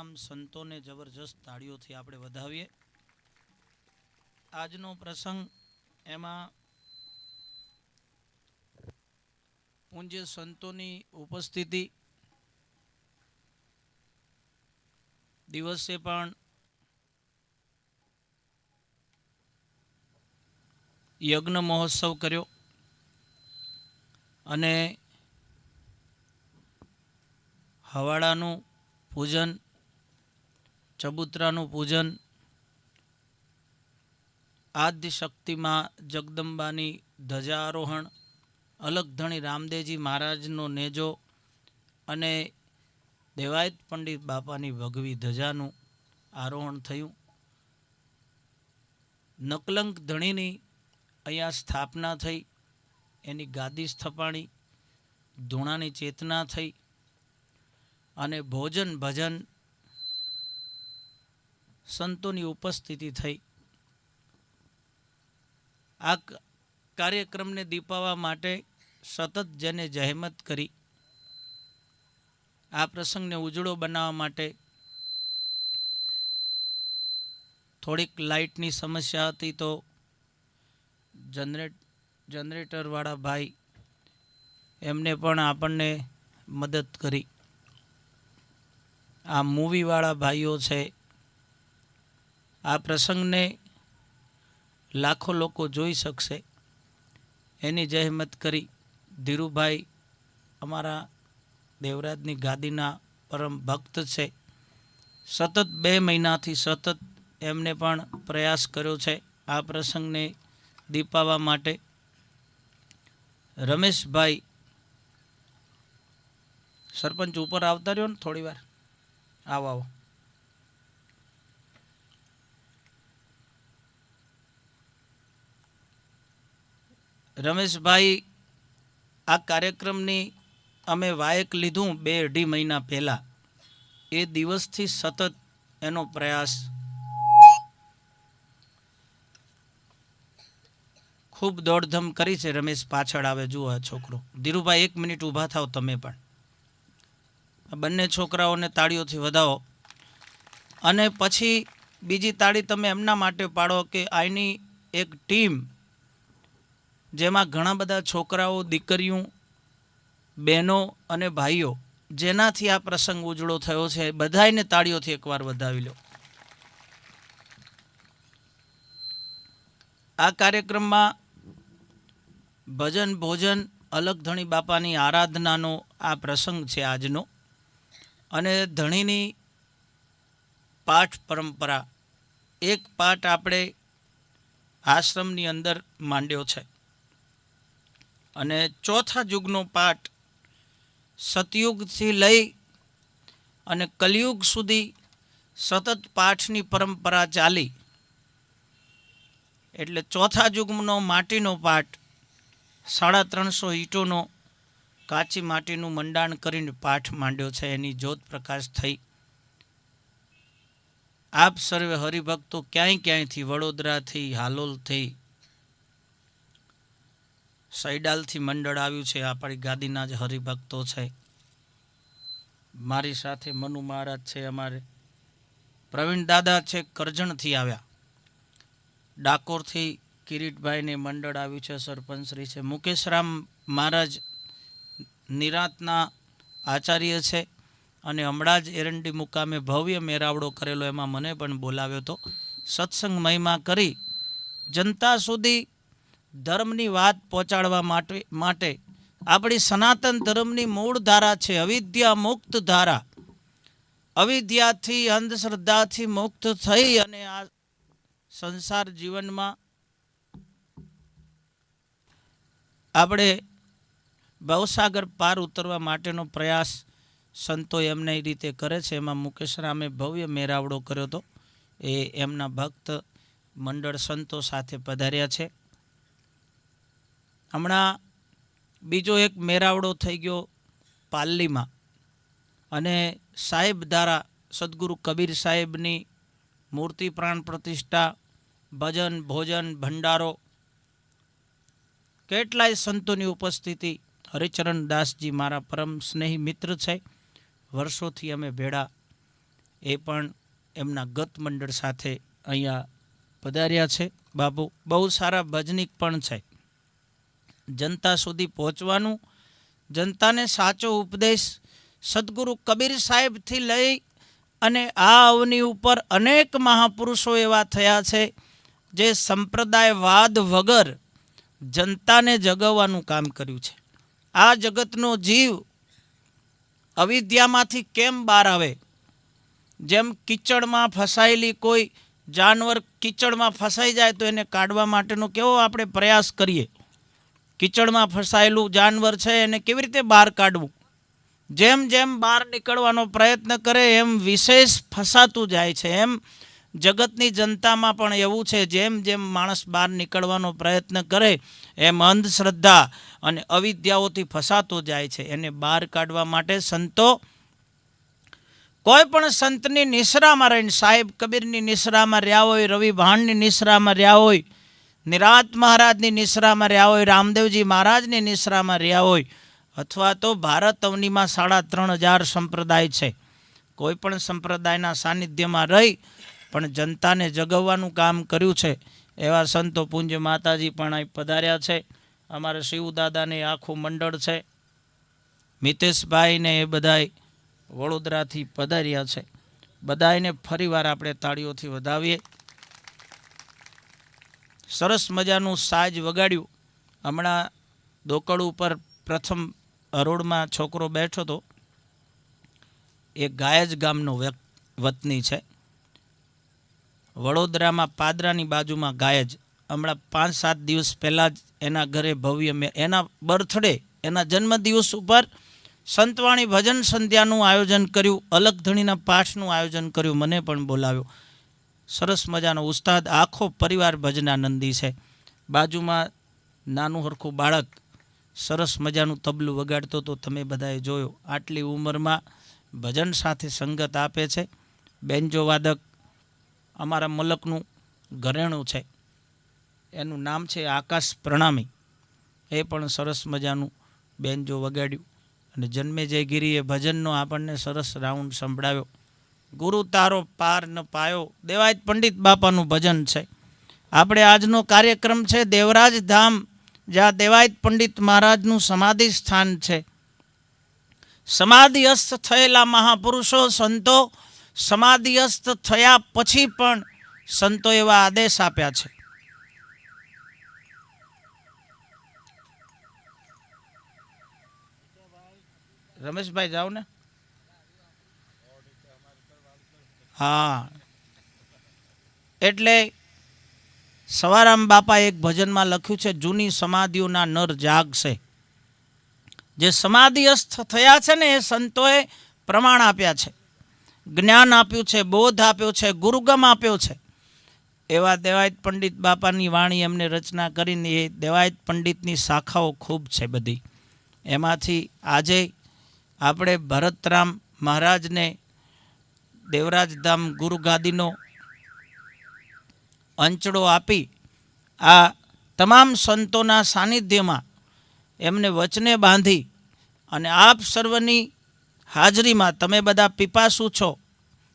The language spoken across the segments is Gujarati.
તમામ સંતોને જબરજસ્ત તાળીઓથી આપણે વધાવીએ. આજનો પ્રસંગ એમાં પૂજ્ય સંતોની ઉપસ્થિતિ, દિવસે પણ યજ્ઞ મહોત્સવ કર્યો અને હવાડાનું પૂજન ચબૂતરાનું પૂજન. આદ્ય શક્તિમાં જગદંબાની ધજારોહણ અલગધણી રામદેવજી મહારાજનો નેજો અને દેવાયત પંડિત બાપાની ભગવી ધજાનું આરોહણ થયું. નકલંક ધણીની અહીંયા સ્થાપના થઈ. એની ગાદી સ્થપાણી, ધૂણાની ચેતના થઈ. અને ભોજન ભજન સંતોની ઉપસ્થિતિ થઈ. આ કાર્યક્રમને દીપાવવા માટે સતત જેને જહેમત કરી, આ પ્રસંગને ઉજળો બનાવવા માટે થોડીક લાઇટની સમસ્યા હતી તો જનરેટ, જનરેટરવાળા ભાઈ એમને પણ આપણને મદદ કરી. આ મૂવીવાળા ભાઈઓ છે આ પ્રસંગને લાખો લોકો જોઈ શકશે. એની જહેમત કરી ધીરુભાઈ અમારા દેવરાજની ગાદીના પરમ ભક્ત છે. સતત બે મહિનાથી સતત એમને પણ પ્રયાસ કર્યો છે આ પ્રસંગને દીપાવવા માટે. રમેશભાઈ સરપંચ ઉપર આવતા રહ્યો ને થોડી વાર? આવો આવો. રમેશભાઈ, આ કાર્યક્રમની અમે વાયક લીધું બે અઢી મહિના પહેલાં. એ દિવસથી સતત એનો પ્રયાસ ખૂબ દોડધમ કરી છે રમેશ પાછળ આવે, જુઓ છોકરો. ધીરુભાઈ, એક મિનિટ ઊભા થાવ તમે પણ. બંને છોકરાઓને તાળીઓથી વધાવો. અને પછી બીજી તાળી તમે એમના માટે પાડો કે આની એક ટીમ જેમાં ઘણા બધા છોકરાઓ, દીકરીઓ, બહેનો અને ભાઈઓ જેનાથી આ પ્રસંગ ઉજળો થયો છે. બધાયને તાળીઓથી એકવાર વધાવી લો. આ કાર્યક્રમમાં ભજન, ભોજન, અલગ ધણી બાપાની આરાધનાનો આ પ્રસંગ છે આજનો. અને ધણીની પાઠ પરંપરા. એક પાઠ આપણે આશ્રમની અંદર માંડ્યો છે. અને ચોથા યુગનો પાઠ સતયુગથી લઈ અને કલયુગ સુધી સતત પાઠની પરંપરા ચાલી. એટલે ચોથા યુગનો માટીનો પાઠ સાડા ત્રણસો ઈંટોનો કાચી માટીનું મંડાણ કરીને પાઠ માંડ્યો છે, એની જ્યોત પ્રકાશ થઈ. આપ સર્વે હરિભક્તો ક્યાંય ક્યાંયથી વડોદરાથી હાલોલથી સૈડાલથી મંડળ આવ્યું છે. આપણી ગાદીના જ હરિભક્તો છે. મારી સાથે મનુ મહારાજ છે અમારે. પ્રવીણ દાદા છે કરજણથી આવ્યા. ડાકોરથી કિરીટભાઈને મંડળ આવ્યું છે, સરપંચશ્રી છે. મુકેશરામ મહારાજ નિરાતના આચાર્ય છે અને હમણાં જ એરંડી મુકામે ભવ્ય મેરાવડો કરેલો, એમાં મને પણ બોલાવ્યો હતો. સત્સંગ મહિમા કરી જનતા સુધી ધર્મની વાત પહોંચાડવા માટે માટે. આપણી સનાતન ધર્મની મૂળ ધારા છે અવિદ્યા મુક્ત ધારા. અવિદ્યાથી, અંધશ્રદ્ધાથી મુક્ત થઈ અને આ સંસાર જીવનમાં આપણે ભવસાગર પાર ઉતરવા માટેનો પ્રયાસ સંતો એમને એ રીતે કરે છે. એમાં મુકેશ રામે ભવ્ય મેરાવડો કર્યો હતો. એ એમના ભક્ત મંડળ સંતો સાથે પધાર્યા છે. હમણાં બીજો એક મેરાવડો થઈ ગયો પાલ્લીમાં. અને સાહેબ દ્વારા સદગુરુ કબીર સાહેબની મૂર્તિ પ્રાણ પ્રતિષ્ઠા, ભજન, ભોજન, ભંડારો, કેટલાય સંતોની ઉપસ્થિતિ હરિચરણ દાસજી મારા પરમ સ્નેહી મિત્ર છે. વર્ષોથી અમે ભેળા એ પણ એમના ગત મંડળ સાથે અહીંયા પધાર્યા છે. બાપુ, બહુ સારા ભજનિક પણ છે. જનતા સુધી પહોંચવાનું. જનતાને સાચો ઉપદેશ સદગુરુ કબીર સાહેબથી લઈ અને આ અવની ઉપર અનેક મહાપુરુષો એવા થયા છે, જે સંપ્રદાયવાદ વગર જનતાને જગવવાનું કામ કર્યું છે. આ જગતનો જીવ અવિદ્યામાંથી કેમ બહાર આવે? જેમ કિચડમાં ફસાયેલી કોઈ જાનવર કિચડમાં ફસાઈ જાય તો એને કાઢવા માટેનો કેવો આપણે પ્રયાસ કરીએ? કિચડમાં ફસાયેલું જાનવર છે એને કેવી રીતે બહાર કાઢવું? જેમ જેમ બહાર નીકળવાનો પ્રયત્ન કરે, એમ વિશેષ ફસાતું જાય છે. એમ જગતની જનતામાં પણ એવું છે, જેમ જેમ માણસ બહાર નીકળવાનો પ્રયત્ન કરે, એમ અંધશ્રદ્ધા અને અવિદ્યાઓથી ફસાતો જાય છે. એને બહાર કાઢવા માટે સંતો કોઈ પણ સંતની નિશ્રામાં રહીને, સાહેબ કબીરની નિશ્રામાં રહ્યા હોય, રવિ ભાણની નિશ્રામાં રહ્યા હોય નિરાત મહારાજની નિશ્રામાં રહ્યા હોય, રામદેવજી મહારાજની નિશ્રામાં રહ્યા હોય, અથવા તો ભારત અવનીમાં સાડા ત્રણ હજાર સંપ્રદાય છે. કોઈ પણ સંપ્રદાયના સાનિધ્યમાં રહી, પણ જનતાને જગવવાનું કામ કર્યું છે. એવા સંતો પૂંજ માતાજી પણ અહીં પધાર્યા છે. અમારા શિવદાદાને આખું મંડળ છે. મિતેશભાઈને એ બધાય વડોદરાથી પધાર્યા છે. બધાને ફરીવાર આપણે તાળીઓથી વધાવીએ. સરસ મજાનું સાજ વગાડ્યું. હમણાં દોકડ ઉપર પ્રથમ હરોળમાં છોકરો બેઠો હતો. એ ગાયજ ગામનો વતની છે. વડોદરામાં પાદરાની બાજુમાં ગાયજ. હમણાં પાંચ સાત દિવસ પહેલાં જ એના ઘરે ભવ્ય મેં, એના બર્થડે, એના જન્મદિવસ ઉપર સંતવાણી ભજન સંધ્યાનું આયોજન કર્યું. અલગ ધણીના પાઠનું આયોજન કર્યું. મને પણ બોલાવ્યો. સરસ મજાનો ઉસ્તાદ. આખો પરિવાર ભજનાનંદી છે. બાજુમાં નાનું હરખું બાળક સરસ મજાનું તબલું વગાડતો તો તમે બધાએ જોયો. આટલી ઉંમરમાં ભજન સાથે સંગત આપે છે. બેન્જો વાદક, અમારા મલકનું ઘરેણું છે. એનું નામ છે આકાશ પ્રણામી. એ પણ સરસ મજાનું બેન્જો વગાડ્યું અને જન્મે જય ગીરીએ ભજનનો આપણને સરસ રાઉન્ડ સંભળાવ્યો. ગુરુ તારો પાર ન પાયો. દેવાયત પંડિત બાપાનું ભજન છે. આપણે આજનો કાર્યક્રમ છે દેવરાજ ધામ, જ્યાં દેવાયત પંડિત મહારાજનું સમાધિ સ્થાન છે. સમાધિસ્થ થયેલા મહાપુરુષો, સંતો સમાધિસ્થ થયા પછી પણ સંતો એવા આદેશ આપ્યા છે. રમેશભાઈ, જાઓ ને. હા. એટલે સવારામ બાપા એક ભજનમાં લખ્યું છે, જૂની સમાધિઓના નર જાગશે. જે સમાધિસ્થ થયા છે ને એ સંતોએ પ્રમાણ આપ્યા છે. જ્ઞાન આપ્યું છે, બોધ આપ્યો છે, ગુરુગમ આપ્યો છે. એવા દેવાયત પંડિત બાપાની વાણી એમને રચના કરીને એ દેવાયત પંડિતની શાખાઓ ખૂબ છે બધી. એમાંથી આજે આપણે ભરતરામ મહારાજને દેવરાજધામ ગુરુગાદીનો અંચડો આપી આ તમામ સંતોના સાનિધ્યમાં એમને વચને બાંધી અને આપ સર્વની હાજરીમાં તમે બધા પીપાસુ છો,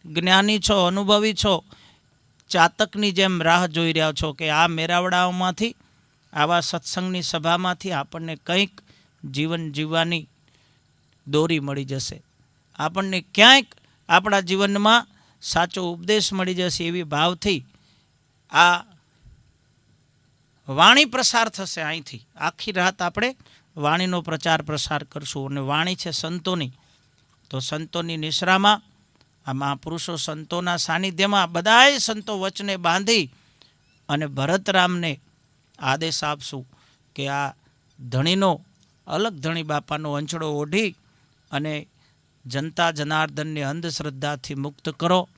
જ્ઞાની છો, અનુભવી છો, ચાતકની જેમ રાહ જોઈ રહ્યા છો કે આ મેરાવડાઓમાંથી, આવા સત્સંગની સભામાંથી આપણને કંઈક જીવન જીવવાની દોરી મળી જશે. આપણને ક્યાંક આપણા જીવનમાં સાચો ઉપદેશ મળી જશે એવી ભાવથી આ વાણી પ્રસાર થશે અહીંથી. આખી રાત આપણે વાણીનો પ્રચાર પ્રસાર કરશું અને વાણી છે સંતોની. તો સંતોની નિશ્રામાં આ મહાપુરુષો સંતોના સાનિધ્યમાં બધાય સંતો વચને બાંધી અને ભરતરામને આદેશ આપશું કે આ ધણીનો અલગ ધણી બાપાનો અંચળો ઓઢી અને જનતા જનાર્દનને અંધશ્રદ્ધાથી મુક્ત કરો.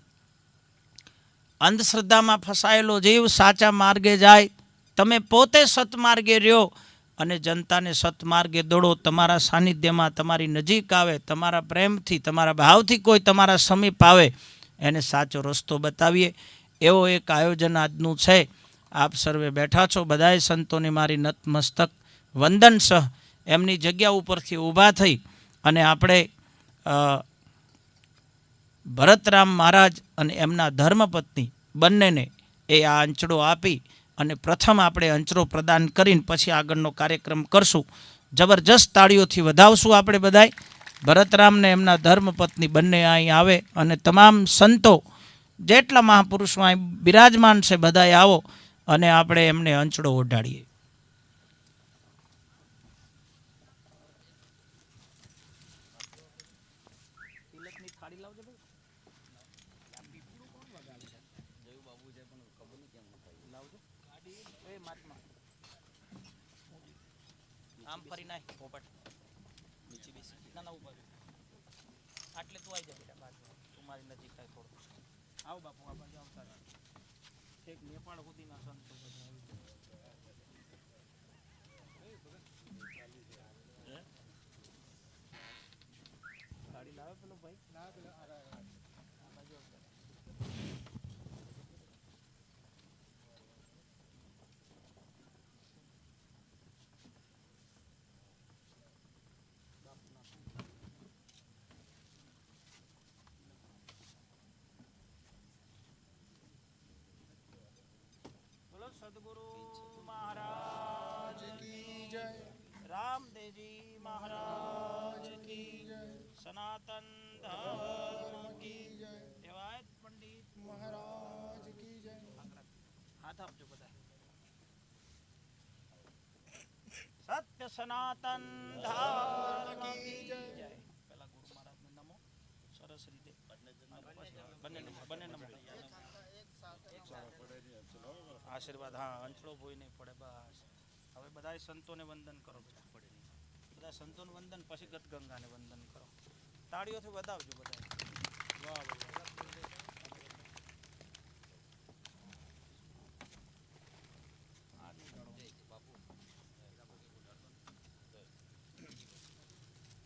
અંધશ્રદ્ધામાં ફસાયેલો જીવ સાચા માર્ગે જાય. તમે પોતે સતમાર્ગે રહ્યો અને જનતાને સતમાર્ગે દોડો. તમારા સાનિધ્યમાં તમારી નજીક આવે, તમારા પ્રેમથી, તમારા ભાવથી કોઈ તમારા સમીપ આવે, એને સાચો રસ્તો બતાવીએ. એવો એક આયોજન આજનું છે. આપ સર્વે બેઠા છો, બધાય સંતોને મારી નતમસ્તક. વંદન સહ. એમની જગ્યા ઉપરથી ઊભા થઈ અને આપણે ભરતરામ મહારાજ અને એમના ધર્મપત્ની બંનેને એ આ અંચડો આપી અને પ્રથમ આપણે અંચડો પ્રદાન કરીને પછી આગળનો કાર્યક્રમ કરશું. જબરજસ્ત તાળીઓથી વધાવશું આપણે બધાય. ભરતરામને એમના ધર્મપત્ની બંને અહીં આવે અને તમામ સંતો જેટલા મહાપુરુષો અહીં બિરાજમાન છે બધાય આવો અને આપણે એમને અંચડો ઓઢાડીએ આમ ફરી નાખ પોપટ નીચે બેસી ના ના ઉપર આટલે તું આવી જા બેટા બાજુ તું મારી નજીક થાય થોડું આવ બાપુ આ બાજુ આવતા રહો. ઠેક નેપાળ સુધીના સંતો બધા આવી ગયા. હે? ગાડી લાવે પેલો ભાઈ આ બાજુ આવતા રહો. બોલો સદગુરુ મહારાજ કી જય રામદેવજી મહારાજ કી જય સનાતન ધર્મ કી જય દેવાયત પંડિત મહારાજ કી જય હાથ આપજો બધા સત્ય સનાતન ધર્મ કી જય પહેલા ગુરુ મહારાજ નમો સરસ રીતે બંને નમો બંને નમો આશીર્વાદ હા અંચળો ભોય નહીં પડે બસ. હવે બધા સંતોને વંદન કરો બધા પડે બધા સંતોને વંદન પછી ગત ગંગાને વંદન કરો. તાળીઓથી વધાવજો બધા વાહ, વાહ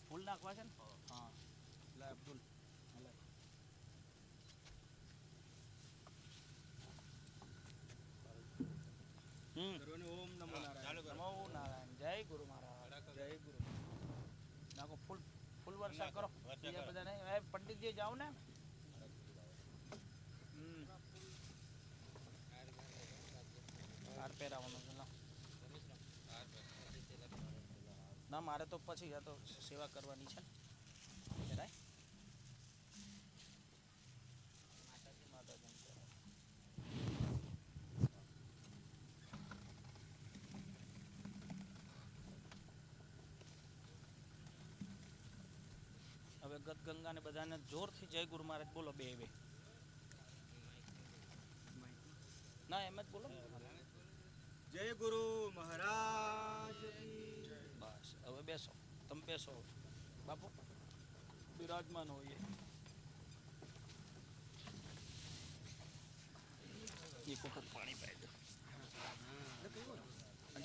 ફૂલ નાખવા છે ને? હા. એટલે અબ્દુલ લે. હમ નમો નારાયણ જય ગુરુ મહારાજ જય ગુરુ નાખો ફૂલ ફૂલ વર્ષા કરો. બીજા બધા નહીં પંડિતજી જાઓ ને. હમ. હાર પહેરાવાનું છે. ના મારે તો પછી આ તો સેવા કરવાની છે ને પહેરાય? માતાજી માતાજીને પહેરાય. હવે ગંગાને બધાને જોરથી જય ગુરુ મહારાજ. બોલો બે બે. ના એમ જ બોલો. જય ગુરુ મહારાજ બસ હવે બેસો. તમે બેસો. બાપુ બિરાજમાન હોઈએ. એક વખત પાણી પાઈ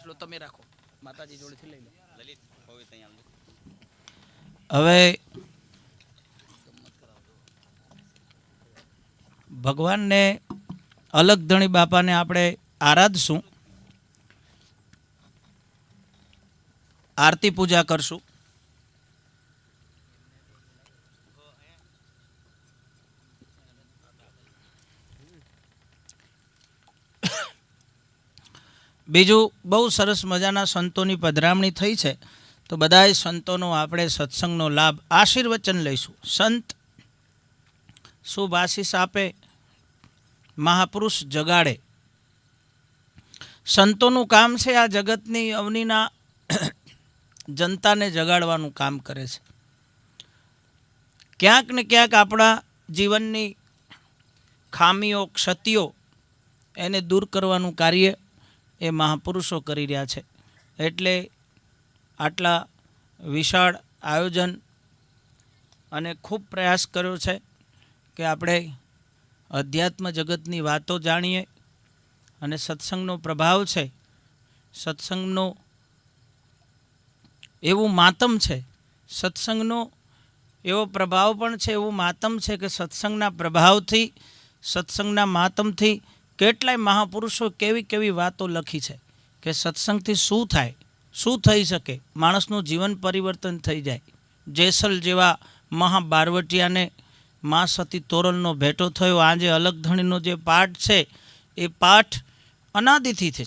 દો. તમે રાખો. માતાજી જોડેથી લઈ લો. લલિત હવે ત્યાં હવે ભગવાનને અલગ ધણી બાપાને આપણે આરાધશું, આરતી પૂજા કરશું. બીજું બહુ સરસ મજાના સંતોની પધરામણી થઈ છે, તો બધાય સંતોનો આપણે સત્સંગનો લાભ આશીર્વચન લઈશું. સંત શુભ આશીષ આપે મહાપુરુષ જગાડે. સંતોનું કામ છે આ જગતની અવનીના જનતાને જગાડવાનું કામ કરે છે. ક્યાંક ને ક્યાંક આપણા જીવનની ખામીઓ, ક્ષતિઓ એને દૂર કરવાનું કાર્ય એ મહાપુરુષો કરી રહ્યા છે. એટલે આટલા વિશાળ આયોજન અને ખૂબ પ્રયાસ કર્યો છે કે આપણે અધ્યાત્મ જગતની વાતો જાણીએ અને સત્સંગનો પ્રભાવ છે. સત્સંગનો એવું માતમ છે. સત્સંગનો એવો પ્રભાવ પણ છે, એવું માતમ છે કે સત્સંગના પ્રભાવથી, સત્સંગના માતમથી કેટલાય મહાપુરુષો કેવી કેવી વાતો લખી છે કે સત્સંગથી શું થાય, શું થઈ શકે, માણસનું જીવન પરિવર્તન થઈ જાય. જેસલ જેવા મહાબારવટિયાને મા સતી તોરલનો ભેટો થયો. આજે અલગધણીનો જે પાઠ છે, એ પાઠ અનાદિથી છે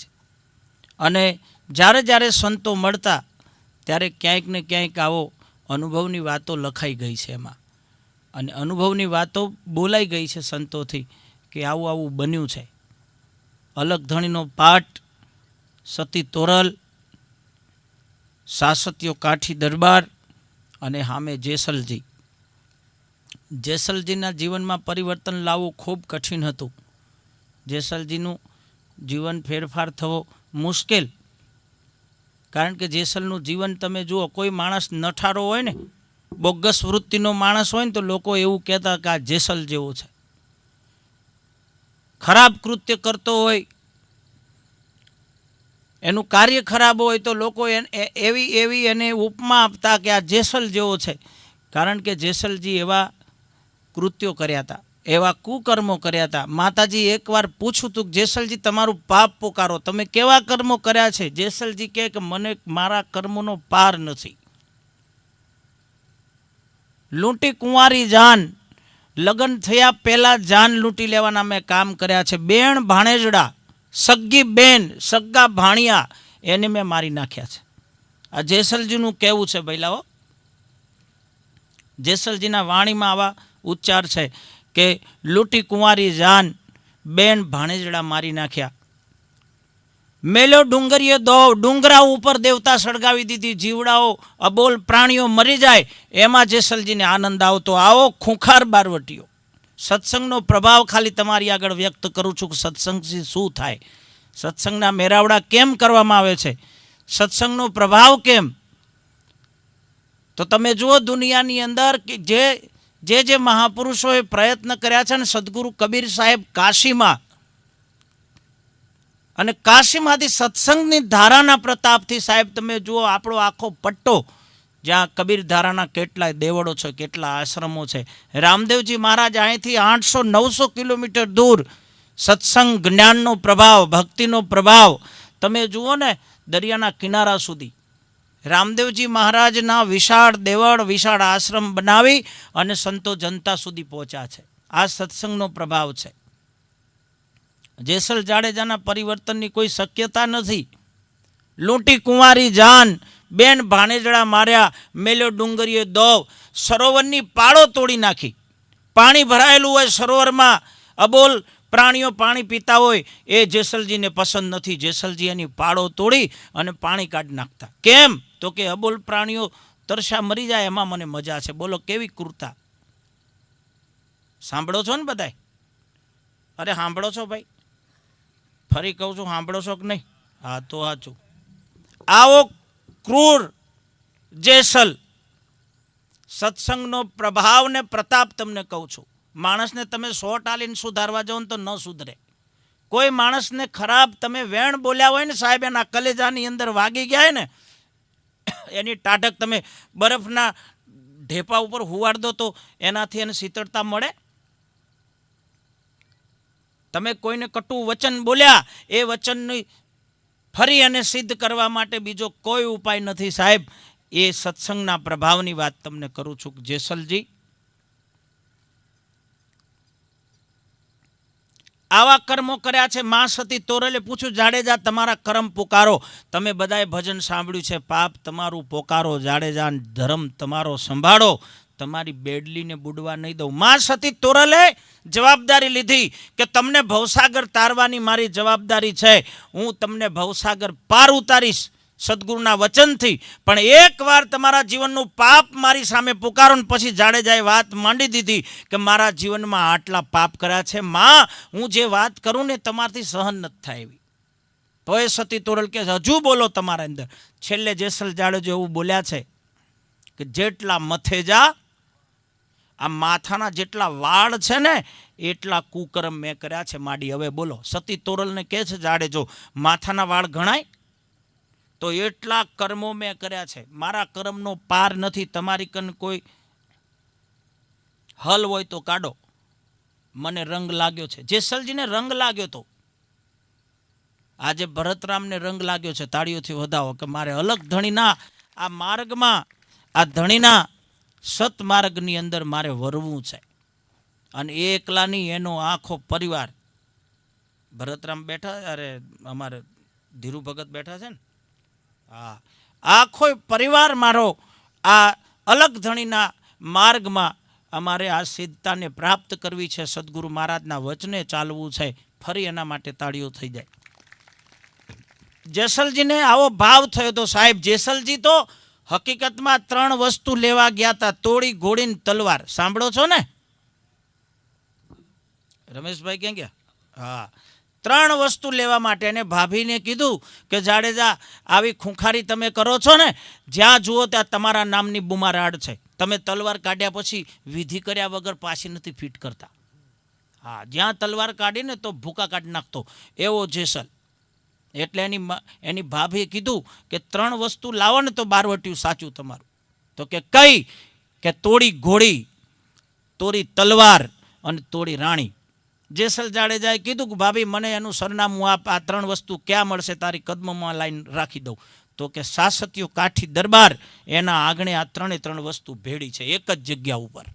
અને જ્યારે જ્યારે સંતો મળતા, ત્યારે ક્યાંક ને ક્યાંક આવો અનુભવની વાતો લખાઈ ગઈ છે એમાં. અને અનુભવની વાતો બોલાઈ ગઈ છે સંતોથી કે આવું આવું બન્યું છે. અલગધણીનો પાઠ, સતી તોરલ સાસત્યો કાઠી દરબાર અને હામે જેસલજી. જેસલજીના જીવનમાં પરિવર્તન લાવવું ખૂબ કઠિન હતું. જેસલજીનું જીવન ફેરફાર થવો મુશ્કેલ. કારણ કે જેસલનું જીવન તમે જુઓ, કોઈ માણસ નઠારો હોય ને, બોગસ વૃત્તિનો માણસ હોય ને, તો લોકો એવું કહેતા કે આ જેસલ જેવો છે. ખરાબ કૃત્ય કરતો હોય, એનું કાર્ય ખરાબ હોય, તો લોકો એવી એવી એને ઉપમા આપતા કે આ જેસલ જેવો છે. કારણ કે જેસલજી એવા કૃત્યો કર્યા હતા, એવા કુકર્મો કર્યા હતા. માતાજી એકવાર પૂછ્યું તું કે જેસલજી તમારું પાપ પોકારો, તમે કેવા કર્મો કર્યા છે? જેસલજી કહે કે મને મારા કર્મોનો પાર નથી. લૂંટી કુંવારી જાન, લગ્ન થયા પહેલાં જાન લૂંટી લેવાના મેં કામ કર્યા છે. બેન ભાણેજડા સગ્ગી બેન સગ્ગા ભાણિયા, એને મેં મારી નાખ્યા છે. આ જેસલજીનું કહેવું છે ભૈલાઓ જેસલજીના વાણીમાં આવા ઉચ્ચાર છે કે લૂંટી કુંવારી જાન બેન ભાણેજડા મારી નાખ્યા. મેલો ડુંગરીએ દો ડુંગરા ઉપર દેવતા સળગાવી દીધી. જીવડાઓ, અબોલ પ્રાણીઓ મરી જાય. એમાં જેસલજીને આનંદ આવતો. આવો ખૂંખાર બારવટીઓ. સત્સંગનો પ્રભાવ ખાલી તમારી આગળ વ્યક્ત કરું છું કે સત્સંગથી શું થાય? સત્સંગના મેરાવડા કેમ કરવામાં આવે છે? સત્સંગનો પ્રભાવ કેમ? તો તમે જુઓ દુનિયાની અંદર કે જે જે જે મહાપુરુષોએ પ્રયત્ન કર્યા છે ને સદગુરુ કબીર સાહેબ કાશીમાં અને કાશીમાંથી સત્સંગની ધારાના પ્રતાપથી સાહેબ તમે જુઓ આપણો આખો પટ્ટો, જ્યાં કબીર ધારાના કેટલાય દેવળો છે, કેટલા આશ્રમો છે. રામદેવજી મહારાજ અહીંથી આઠસો નવસો કિલોમીટર દૂર સત્સંગ જ્ઞાનનો પ્રભાવ, ભક્તિનો પ્રભાવ. તમે જુઓ ને દરિયાના કિનારા સુધી. રામદેવજી મહારાજના વિશાળ દેવળ, વિશાળ આશ્રમ બનાવી અને સંતો જનતા સુધી પહોંચ્યા છે. આ સત્સંગનો પ્રભાવ છે. જેસલ જાડેજાના પરિવર્તનની કોઈ શક્યતા નથી. લૂંટી કુંવારી જાન, બેન ભાણેજડા માર્યા, મેલ્યો ડુંગરીએ દોવ, સરોવરની પાળો તોડી નાખી. પાણી ભરાયેલું હોય સરોવરમાં, અબોલ પ્રાણીઓ પાણી પીતા હોય, એ જેસલજીને પસંદ નથી. જેસલજી એની પાળો તોડી અને પાણી કાઢી નાખતા. કેમ? તો કે અબોલ પ્રાણીઓ તરસા મરી જાય એમાં મને મજા છે. બોલો, કેવી કૃતા સાંભળો છો ને બધાય? અરે, સાંભળો છો ભાઈ? ફરી કહું છું, સાંભળો છો કે નહીં? હા, તો સાચું. આવો ક્રૂર જેસલ. સત્સંગનો પ્રભાવ ને પ્રતાપ તમને કહું છું. માણસને તમે સો ટાલીને સુધારવા જાઓ તો ન સુધરે. કોઈ માણસને ખરાબ તમે વેણ બોલ્યા હોય ને સાહેબ, એના કલેજાની અંદર વાગી ગયા હોય ને એની ટાઢક તમે બરફના ઢેપા ઉપર હુવાડ દો તો એનાથી એને શીતળતા મળે? તમે કોઈને કટુ વચન બોલ્યા, એ વચનની ફરી અને સિદ્ધ કરવા માટે બીજો કોઈ ઉપાય નથી સાહેબ. એ સત્સંગના પ્રભાવની વાત તમને કરું છું. જેસલજી આવા કર્મો કર્યા છે, મા સતી તોરલે પૂછ્યું, જાડેજા, તમારા કર્મ પુકારો. તમે બધાએ ભજન સાંભળ્યું છે, પાપ તમારું પોકારો, જાડેજા ધર્મ તમારો સંભાળો. તમારી બેડલીને બુડવા નહીં દઉં. મા સતી તોરલે જવાબદારી લીધી કે, તમને ભવસાગર તારવાની મારી જવાબદારી છે. હું તમને ભવસાગર પાર ઉતારીશ. સદગુરુના વચનથી. પણ એકવાર તમારા જીવનનું પાપ મારી સામે પુકારો ને પછી જાડેજાએ વાત માંડી દીધી કે મારા જીવનમાં આટલા પાપ કર્યા છે. માં, હું જે વાત કરું ને તમારાથી સહન નથી થાય એવી. તો એ સતી તોરલ કે હજુ બોલો તમારા અંદર. છેલ્લે જેસલ જાડેજો એવું બોલ્યા છે કે જેટલા મથેજા, આ માથાના જેટલા વાળ છે ને, એટલા કુકર્મ મેં કર્યા છે. માડી, હવે બોલો. સતી તોરલને કહે છે જાડેજો, માથાના વાળ ગણાય તો એટલા કર્મો મેં કર્યા છે. મારા કર્મનો પાર નથી. તમારી કન કોઈ હલ હોય તો કાઢો. મને રંગ લાગ્યો છે. જેસલજીને રંગ લાગ્યો તો. આજે ભરતરામને રંગ લાગ્યો છે. તાળીઓથી વધાવો કે મારે અલગ ધણીના આ માર્ગમાં, આ ધણીના સતમાર્ગની અંદર મારે વરવું છે. અને એ એકલાની એનો આખો પરિવાર. ભરતરામ બેઠા, અરે અમારે ધીરુ ભગત બેઠા છે ને? આખો પરિવાર મારો આ અલગ ધણીના માર્ગમાં અમારે આ સિદ્ધતાને પ્રાપ્ત કરવી છે, સદગુરુ મહારાજના વચને ચાલવું છે, ફરી એના માટે તાળીઓ થઈ જાય. જેસલજીને આવો ભાવ થયો તો સાહેબ, જેસલજી તો હકીકતમાં ત્રણ વસ્તુ લેવા ગયા હતા તોડી, ઘોડીને તલવાર. સાંભળો છો ને? રમેશભાઈ ક્યાં ગયા? હા. ત્રણ વસ્તુ લેવા માટે એને ભાભીને કીધું કે, જાડેજા, આવી ખૂંખારી તમે કરો છો ને, જ્યાં જુઓ ત્યાં તમારા નામની બુમારાડ છે. તમે તલવાર કાઢ્યા પછી વિધિ કર્યા વગર પાછી નથી ફિટ કરતા. હા, જ્યાં તલવાર કાઢીને તો ભૂકા કાઢી નાખતો. એવો જેસલ. એટલે એની એની ભાભીએ કીધું કે, ત્રણ વસ્તુ લાવો ને તો બારવટિયું સાચું તમારું. તો કે, કઈ? કે, તોડી ઘોડી, તોડી તલવાર અને તોડી રાણી. જેસલ જાડેજાએ કીધું કે, ભાભી, મને એનું સરનામું આપ, આ ત્રણ વસ્તુ ક્યાં મળશે? તારી કદમમાં લાઈન રાખી દઉં. તો કે સાસતીઓ કાઠી દરબાર, એના આંગણે આ ત્રણે ત્રણ વસ્તુ ભેળી છે, એક જ જગ્યા ઉપર.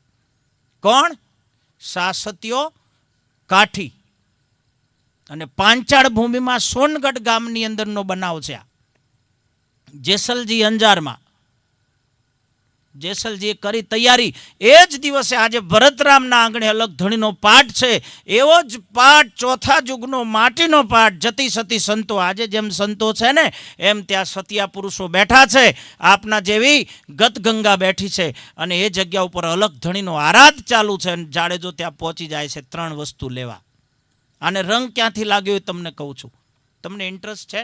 કોણ? સાસતીઓ કાઠી. અને પાંચાળ ભૂમિમાં સોનગઢ ગામની અંદરનો બનાવ છે આ. જેસલજી અંજારમાં જેસલજીએ કરી તૈયારી. એ જ દિવસે આજે ભરતરામના આંગણે અલગ ધણીનો પાઠ છે. એવો જ પાઠ ચોથા યુગનો માટીનો પાઠ. જતી સતી સંતો આજે જેમ સંતો છે ને, એમ ત્યાં સતિયા પુરુષો બેઠા છે. આપના જેવી ગતગંગા બેઠી છે. અને એ જગ્યા ઉપર અલગ ધણીનો આરાધ ચાલુ છે. અને જાડેજો ત્યાં પહોંચી જાય છે, ત્રણ વસ્તુ લેવા. અને રંગ ક્યાંથી લાગ્યો એ તમને કહું છું. તમને ઇન્ટરેસ્ટ છે?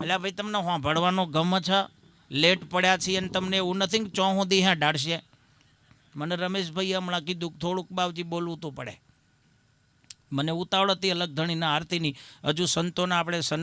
એટલે ભાઈ, તમને સાંભળવાનો ગમ છે? લેટ પડ્યા છીએ અને તમને એવું નથી કે ચો સુધી હા ડાળશે મને રમેશભાઈ હમણાં કીધું થોડુંક બાવજી બોલવું તો પડે. મને ઉતાવળ હતી અલગ ધણીના આરતીની. હજુ સંતોના આપણે સન્માન